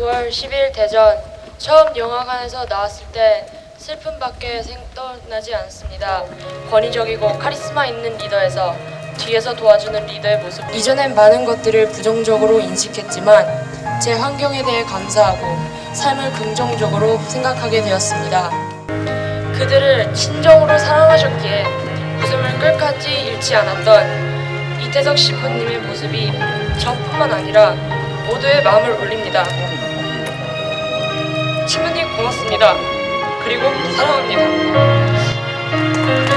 9월 10일) 대전. 처음 영화관에서 나왔을 때 슬픔밖에 생각나지 않습니다. 권위적이고 카리스마 있는 리더에서 뒤에서 도와주는 리더의 모습. 이전엔 많은 것들을 부정적으로 인식했지만 제 환경에 대해 감사하고 삶을 긍정적으로 생각하게 되었습니다. 그들을 친정으로 사랑하셨기에 웃음을 끝까지 잃지 않았던 이태석 시부님의 모습이 저뿐만 아니라 모두의 마음을 울립니다. 고맙습니다. 그리고 사랑합니다.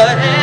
but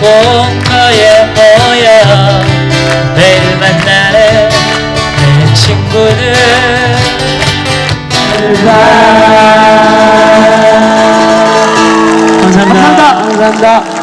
뭔가에 모여 매일 만나는 내 친구들 감사합니다. 감사합니다. 십자가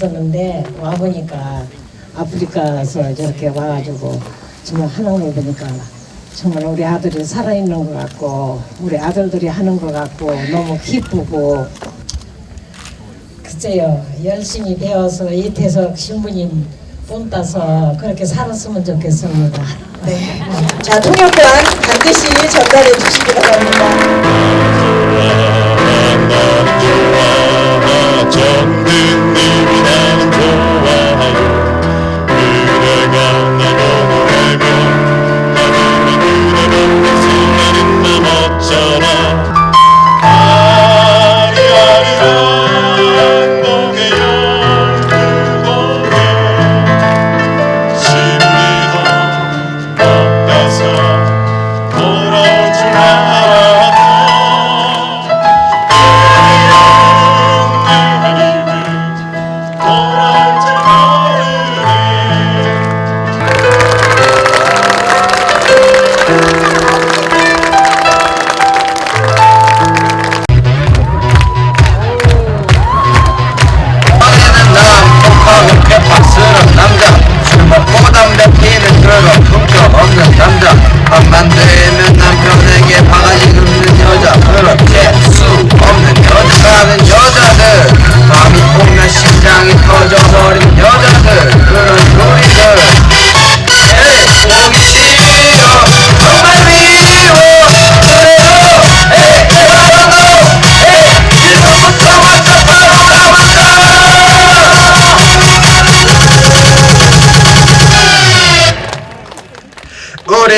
슬플 것 같았었는데 와 보니까 아프리카에서 저렇게 와가지고 정말 하는 걸 보니까 정말 우리 아들이 살아있는 것 같고 우리 아들들이 하는 것 같고 너무 기쁘고 글쎄요 열심히 배워서 이태석 신부님 돈 따서 그렇게 살았으면 좋겠습니다. 네. 자, 통역관 반드시 전달해 주시기 바랍니다. Yeah.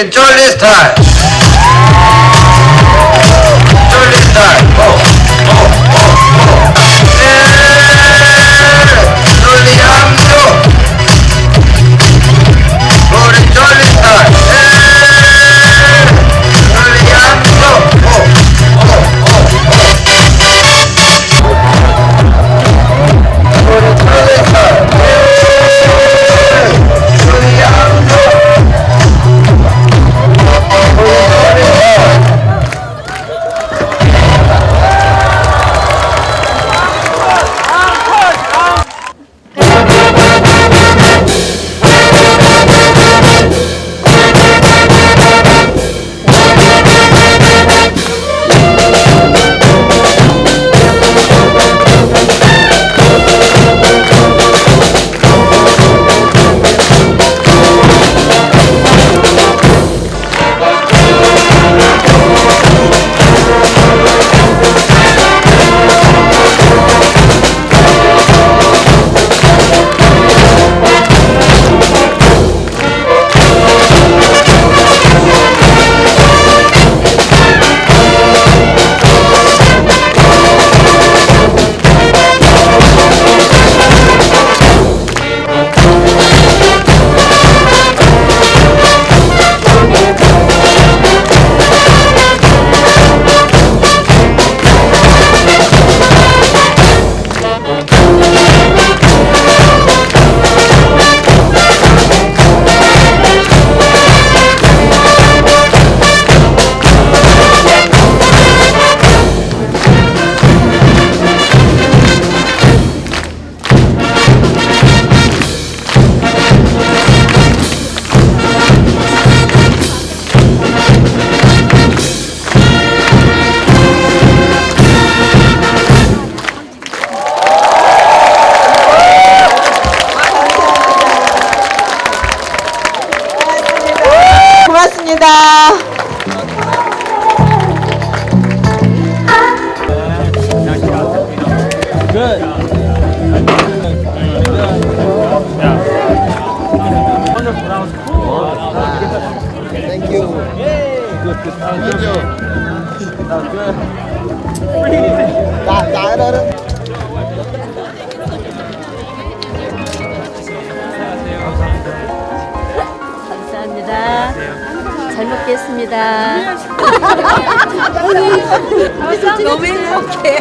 우린 쫄리 스타일 감사합니다. 잘 먹겠습니다. 너무 행복해.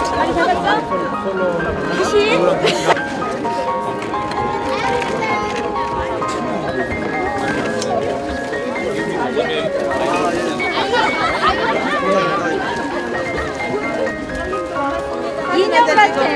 인형 같아.